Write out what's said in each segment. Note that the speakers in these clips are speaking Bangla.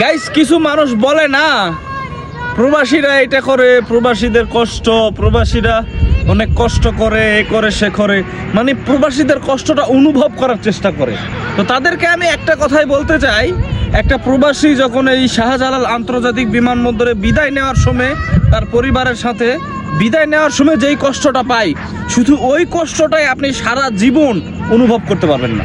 গাইস কিছু মানুষ বলে না, প্রবাসীরা এটা করে, প্রবাসীদের কষ্ট, প্রবাসীরা অনেক কষ্ট করে, এ করে, সে করে। মানে প্রবাসীদের কষ্টটা অনুভব করার চেষ্টা করে। তো তাদেরকে আমি একটা কথাই বলতে চাই, একটা প্রবাসী যখন এই শাহজালাল আন্তর্জাতিক বিমানবন্দরে বিদায় নেওয়ার সময় তার পরিবারের সাথে বিদায় নেওয়ার সময় যেই কষ্টটা পাই শুধু ওই কষ্টটাই আপনি সারা জীবন অনুভব করতে পারবেন না।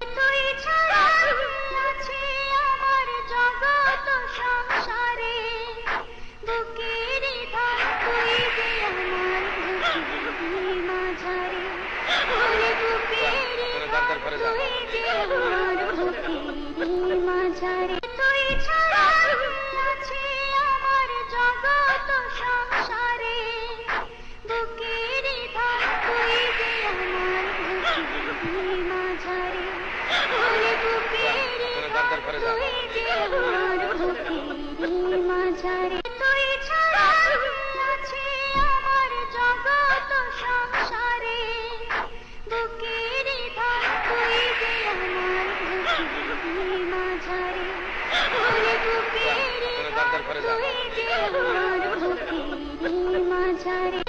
বুকের ধর তুই যে। আমার বুকের তুই যে। মাঝারে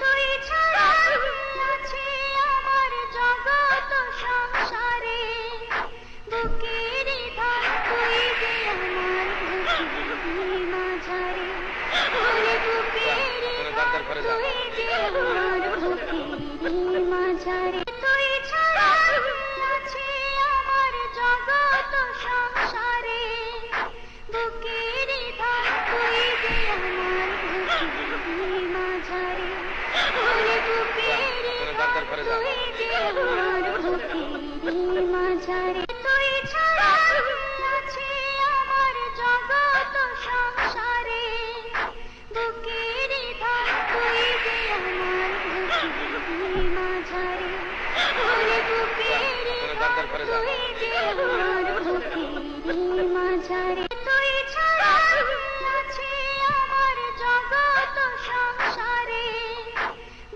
তুই ছাড়া আছে আমার জগৎ সংসারে বুকের ধর তুই যে।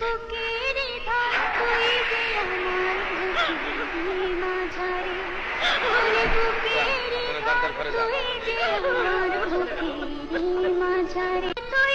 বুকের ধর তুই যে